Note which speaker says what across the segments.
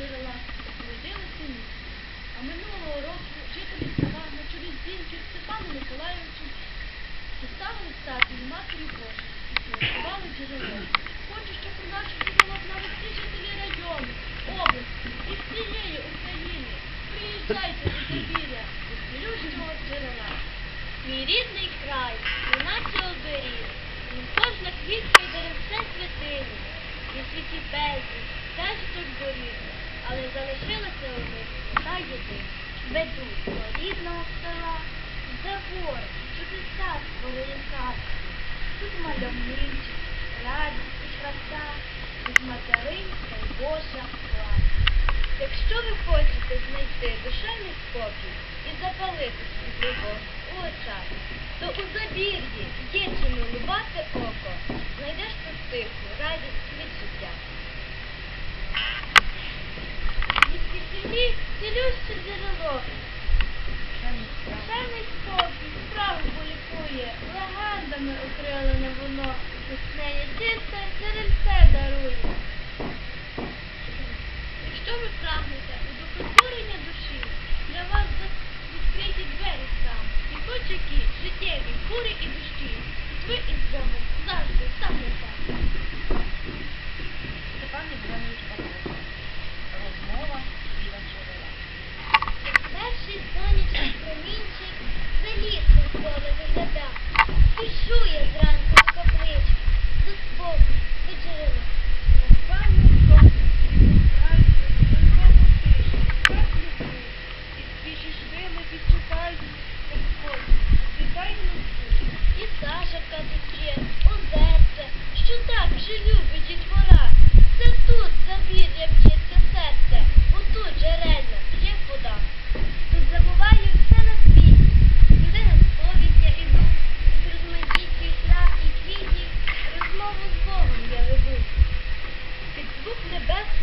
Speaker 1: джерела,
Speaker 2: народили сині. А минулого року жителі села на чолі з Зінків Степаном Миколаївичем Поставили статую Матері Божої і святкували джерело. Хочу, щоб у наше джерело знали всі жителі району, області і всієї України. Приїжджайте до Забір'я, до цілющого джерела.
Speaker 1: Мій рідний край, неначе оберіг, Ним кожна квітка й деревце святині, і світі безліч, теж тут борів, але залишилася у них та єдина. Ведуть до рідного села, де гори, чудеса створили хати. Тут мальовничі, радість і краса, тут материнська й Божа влада. Якщо ви хочете знайти душевний спокій і запалити свій любов у очах, то у забір'ї є чим улюбати око, знайдеш тут тиху радість від життя. Від цілюще джерело, душевний спокій, справу полікує, легендами окрилене воно, веснеє чисте, джерельце дарує. Якщо ви прагнете? Удовлетворення душі, для вас відкриті двері там, і хоч які життєві бурі і дощі,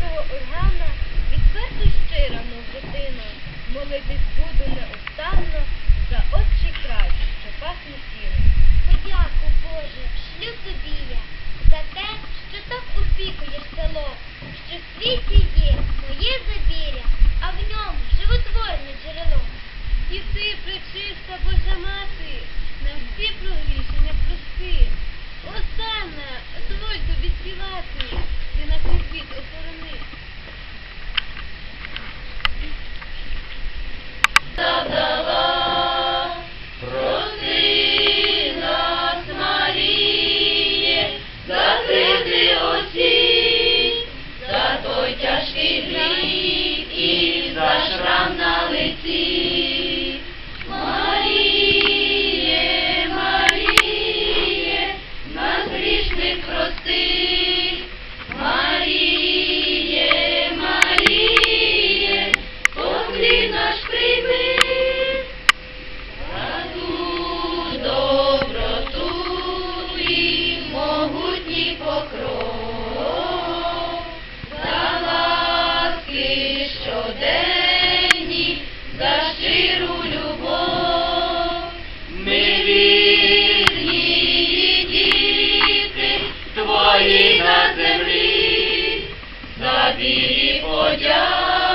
Speaker 1: небесного органа, відверто щира, мов дитина, молитись буду неустанно за отчий край, що пахне сіном. Подяку, Боже, шлю тобі я за те, що так опікуєш село, що в світі є моє забір'я, а в ньому животворне джерело. І ти, пречиста Божа мати, на всі прогрішення прости. Осана, дозволь тобі співати, ти на свій світ охорони.
Speaker 3: Задала, for John.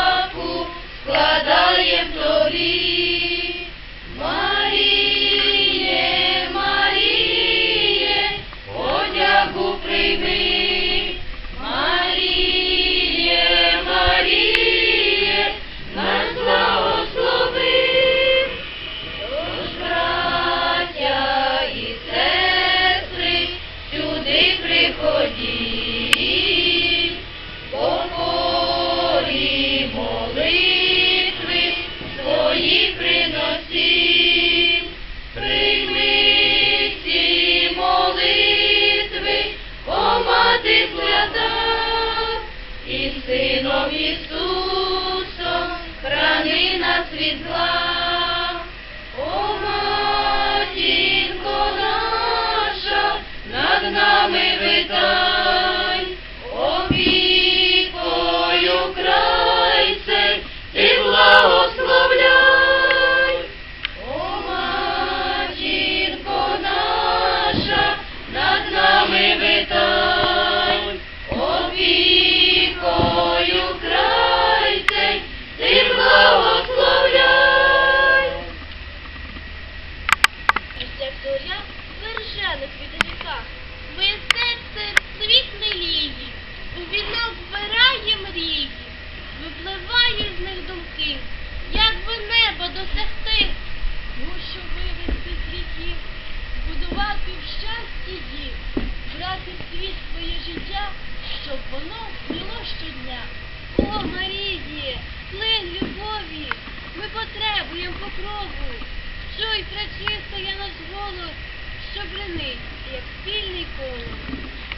Speaker 3: Ти, сином Ісусом, храни нас від зла.
Speaker 1: Зоря вержених від ріках, Твоє серце цвіт лілії, у вінок збирає мрії, випливає з них думки, як би небо досягти, мушу вивести з ріків, будувати в щасті дім, брати в світ своє життя, щоб воно плило щодня. О, Марії, плин любові, ми потребуємо покрову. Чуй, прочисто я наш голос, що бренить, як спільний колос.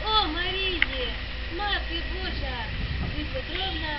Speaker 1: О, Марії, Мати Божа, ти Петровна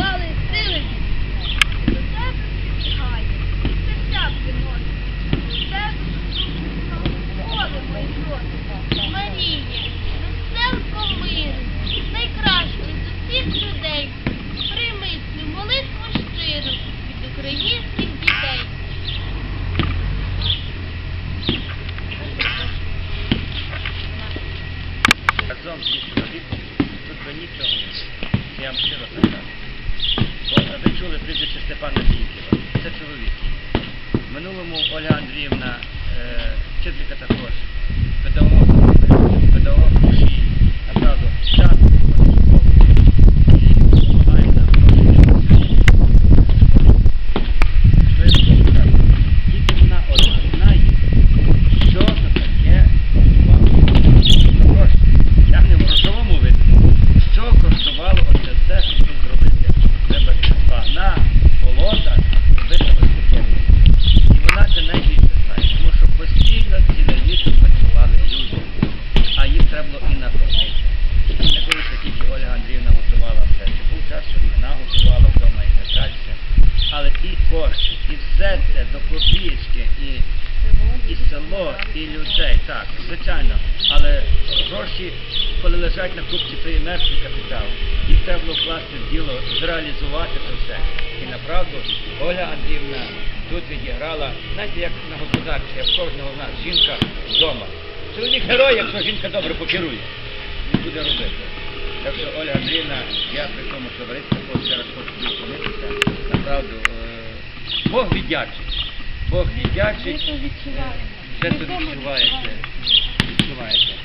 Speaker 1: щоб
Speaker 4: сили.
Speaker 1: До тебе прибігає, серця приносить, до тебе поле мої Марія, веселко миру, найкращий з усіх людей, прийми молитву щиру від українських дітей.
Speaker 5: Разом зі чоловіком тут би нічого не було. Я вам щиро це кажу. Бо ви чули прізвище Степана Зіньківа. Це чоловік. В минулому Ольга Андріївна, е, вчителька також, педагог, педагог душі, направду, часто ходить в школу і допомагає нам. Що я хочу сказати? Тільки вона одна знає, що це таке вам також. Я не в грошовому виді. Що коштувало оце все, щоб тут зробити? Треба багна, болота, робити ось таке. І вона це найбільше знає, тому що постійно ціле літо працювали люди, а їм треба було і накормити. Не коли що тільки Ольга Андріївна готувала все. Це був час, що і вона готувала вдома і так далі. Але і кошти, і все це до копійки, і і село, і людей, так, звичайно. Але гроші, коли лежать на купці, то є мертвий капітал. Їх треба вкласти в діло, зреалізувати це все. І направду Оля Андріївна тут відіграла, знаєте, як на господарстві, як кожного в нас жінка вдома. Чоловік герой, якщо жінка добре покерує, він буде робити. Так що Оля Андріївна, я при тому товаристві також ще раз хочу відповідатися. Направду, е, Бог віддячить. Бог віддячить. Це відчуваєте. Відчуваєте.